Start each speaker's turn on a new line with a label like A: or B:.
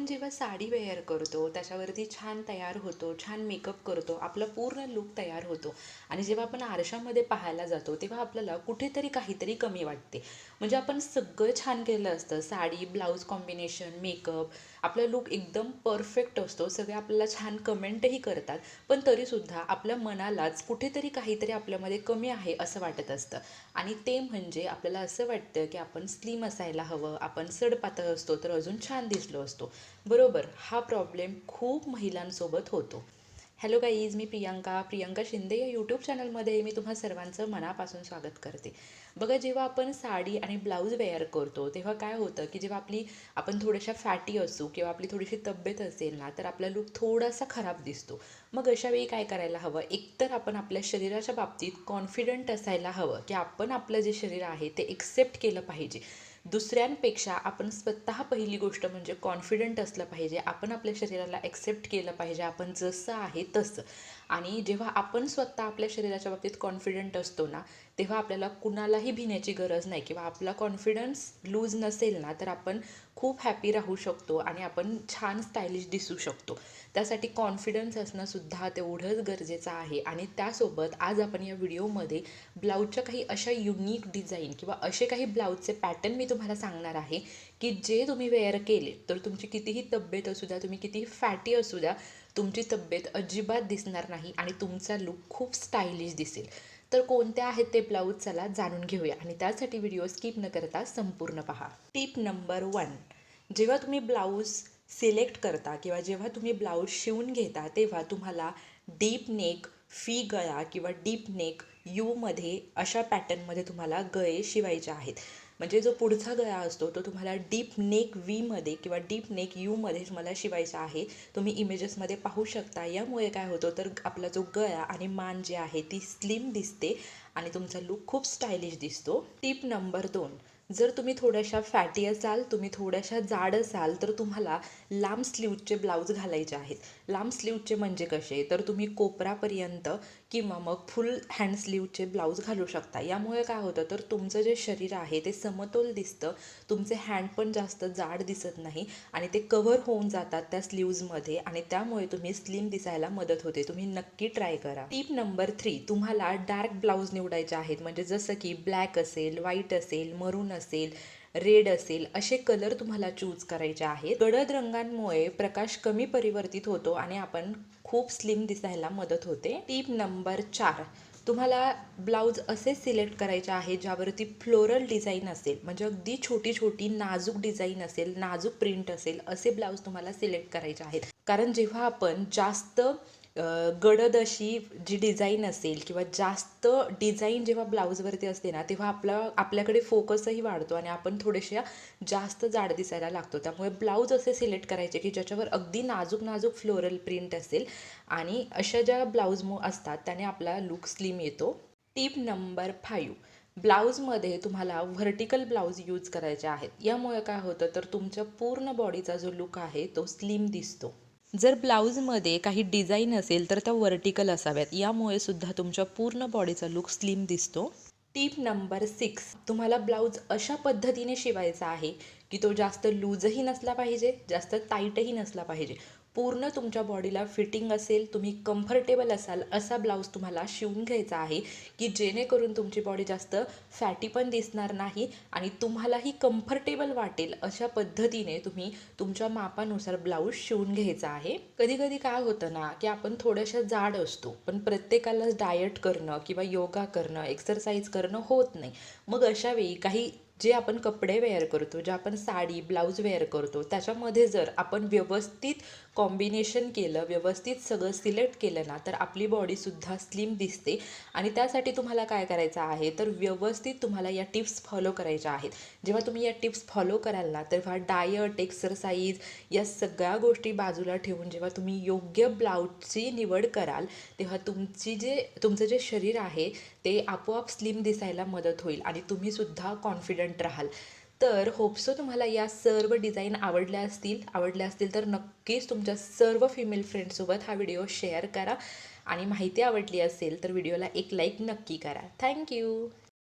A: आपण जेव्हा साडी वेअर करतो त्याच्यावरती छान तयार होतो छान मेकअप करतो आपला पूर्ण लुक तयार होतो. आणि जेव्हा आपण आरशामध्ये पाहायला जातो तेव्हा आपल्याला कुठेतरी काहीतरी कमी वाटते. म्हणजे आपण सगळं छान केलं असतं. साडी ब्लाऊज कॉम्बिनेशन मेकअप आपला लुक एकदम परफेक्ट असतो. सगळे आपल्याला छान कमेंटही करतात. पण तरीसुद्धा आपल्या मनालाच कुठेतरी काहीतरी आपल्यामध्ये कमी आहे असं वाटत असतं. आणि ते म्हणजे आपल्याला असं वाटतं की आपण स्लिम असायला हवं आपण सडपातळ असतो तर अजून छान दिसलो असतो. बरोबर हा प्रॉब्लेम खूप महिलांसोबत होतो. हॅलो गाईज मी प्रियांका. प्रियांका शिंदे या यूट्यूब चॅनलमध्ये मी तुम्हा सर्वांचं मनापासून स्वागत करते. बघा जेव्हा आपण साडी आणि ब्लाऊज वेअर करतो तेव्हा काय होतं की जेव्हा आपली आपण थोड्याशा फॅटी असू किंवा आपली थोडीशी तब्येत असेल ना तर आपला लुक थोडासा खराब दिसतो. मग अशावेळी काय करायला हवं? एकतर आपण आपल्या शरीराच्या बाबतीत कॉन्फिडंट असायला हवं की आपण आपलं जे शरीर आहे ते एक्सेप्ट केलं पाहिजे. दुसऱ्यांपेक्षा आपण स्वतः पहिली गोष्ट म्हणजे कॉन्फिडंट असलं पाहिजे. आपण आपल्या शरीराला ॲक्सेप्ट केलं पाहिजे. आपण जसं आहे तसं. आणि जेव्हा आपण स्वतः आपल्या शरीराच्या बाबतीत कॉन्फिडंट असतो ना तेव्हा आपल्याला कुणालाही भिण्याची गरज नाही किंवा आपला कॉन्फिडन्स लूज नसेल ना तर आपण खूप हॅपी राहू शकतो आणि आपण छान स्टायलिश दिसू शकतो. त्यासाठी कॉन्फिडन्स असणं सुद्धा तेवढंच गरजेचं आहे. आणि त्यासोबत आज आपण या व्हिडिओमध्ये ब्लाऊजच्या काही अशा युनिक डिझाईन किंवा असे काही ब्लाऊजचे पॅटर्न मी तुम्हाला सांगणार आहे की जे तुम्ही वेअर केले तर तुमची कितीही तब्येत असू द्या तुम्ही कितीही फॅटी असू द्या तुमची तब्येत अजिबात दिसणार नाही आणि तुमचा लुक खूप स्टायलिश दिसेल. तर कोणत्या आहेत ते ब्लाऊज चला जाणून घेऊया. आणि त्यासाठी व्हिडिओ स्किप न करता संपूर्ण पहा. Tip number one. जेव्हा तुम्ही ब्लाऊज सिलेक्ट करता किंवा जेव्हा तुम्ही ब्लाऊज शिवून घेता तेव्हा तुम्हाला डीप नेक फी गळा किंवा डीप नेक यूमध्ये अशा पॅटर्नमध्ये तुम्हाला गळे शिवायचे आहेत. म्हणजे जो पुढचा गळा असतो तो तुम्हाला डीप नेक व्हीमध्ये किंवा डीप नेक यूमध्ये तुम्हाला शिवायचा आहे. तुम्ही इमेजेसमध्ये पाहू शकता. यामुळे काय होतं तर आपला जो गळा आणि मान जे आहे ती स्लिम दिसते आणि तुमचा लुक खूप स्टायलिश दिसतो. टिप नंबर दोन. जर तुम्ही थोड्याशा फॅटी असाल तुम्ही थोड्याशा जाड असाल तर तुम्हाला लांब स्लीवचे ब्लाऊज घालायचे आहेत. लांब स्लीवचे म्हणजे कसे? तर तुम्ही कोपरापर्यंत किंवा मग फुल हँड स्लीवचे ब्लाऊज घालू शकता. यामुळे काय होतं तर तुमचं जे शरीर आहे ते समतोल दिसतं. तुमचे हँड पण जास्त जाड दिसत नाही आणि ते कव्हर होऊन जातात त्या स्लीव्जमध्ये आणि त्यामुळे तुम्ही स्लिम दिसायला मदत होते. तुम्ही नक्की ट्राय करा. टीप नंबर थ्री तुम्हाला डार्क ब्लाऊज निवडायचे आहेत. म्हणजे जसं की ब्लॅक असेल व्हाईट असेल मरून असेल रेड असेल असे कलर तुम्हाला चूज करायचे आहेत. गडद रंगांमुळे प्रकाश कमी परिवर्तित होतो आणि आपण खूप स्लिम दिसायला मदत होते. टीप नंबर चार. तुम्हाला ब्लाऊज असे सिलेक्ट करायचे आहे ज्यावरती फ्लोरल डिझाईन असेल म्हणजे अगदी छोटी छोटी नाजूक डिझाईन असेल नाजूक प्रिंट असेल असे ब्लाऊज तुम्हाला सिलेक्ट करायचे आहेत. कारण जेव्हा आपण जास्त गडद अशी जी डिझाईन असेल किंवा जास्त डिझाईन जेव्हा ब्लाऊजवरती असते ना तेव्हा आपला आपल्याकडे फोकसही वाढतो आणि आपण थोडेशा जास्त जाड दिसायला लागतो. त्यामुळे ब्लाऊज असे सिलेक्ट करायचे की ज्याच्यावर अगदी नाजूक नाजूक फ्लोरल प्रिंट असेल आणि अशा ज्या ब्लाऊजमो असतात त्याने आपला लुक स्लिम येतो. टीप नंबर फाईव्ह. ब्लाऊजमध्ये तुम्हाला व्हर्टिकल ब्लाऊज यूज करायचे आहेत. यामुळे काय होतं तर तुमच्या पूर्ण बॉडीचा जो लुक आहे तो स्लिम दिसतो. जर ब्लाऊजमध्ये काही डिझाईन असेल तर त्या वर्टिकल असाव्यात. यामुळे सुद्धा तुमच्या पूर्ण बॉडीचा लुक स्लिम दिसतो. Tip number six. तुम्हाला ब्लाऊज अशा पद्धतीने शिवायचा आहे की तो जास्त लूजही नसला पाहिजे जास्त टाईटही नसला पाहिजे. पूर्ण तुमच्या बॉडीला फिटिंग असेल तुम्ही कम्फर्टेबल असाल असा ब्लाऊज तुम्हाला शिवून घ्यायचा आहे की जेणेकरून तुमची बॉडी जास्त फॅटी पण दिसणार नाही आणि तुम्हालाही कम्फर्टेबल वाटेल अशा पद्धतीने तुम्ही तुमच्या मापानुसार ब्लाऊज शिवून घ्यायचा आहे. कधी कधी काय होतं ना की आपण थोड्याशा जाड असतो पण प्रत्येकालाच डायट करणं किंवा योगा करणं एक्सरसाइज करणं होत नाही. मग अशा वेळी काही जे आपण कपडे वेअर करतो जे आपण साडी ब्लाऊज वेअर करतो त्याच्यामध्ये जर आपण व्यवस्थित कॉम्बिनेशन केलं व्यवस्थित सगळं सिलेक्ट केलं ना तर आपली बॉडीसुद्धा स्लिम दिसते. आणि त्यासाठी तुम्हाला काय करायचं आहे? तर व्यवस्थित तुम्हाला या टिप्स फॉलो करायच्या आहेत. जेव्हा तुम्ही या टिप्स फॉलो कराल ना तेव्हा डायट एक्सरसाइज या सगळ्या गोष्टी बाजूला ठेवून जेव्हा तुम्ही योग्य ब्लाऊजची निवड कराल तेव्हा तुमची जे तुमचं जे शरीर आहे ते आपोआप स्लिम दिसायला मदत होईल. आणि तुम्हीसुद्धा कॉन्फिडंट कॉन्फिडंट राहाल. तर होपसो तुम्हाला या सर्व डिझाईन आवडल्या असतील आवडल्या असतील तर नक्कीच तुमच्या सर्व फिमेल फ्रेंडसोबत हा व्हिडिओ शेअर करा. आणि माहिती आवडली असेल तर व्हिडिओला एक लाईक नक्की करा. थँक्यू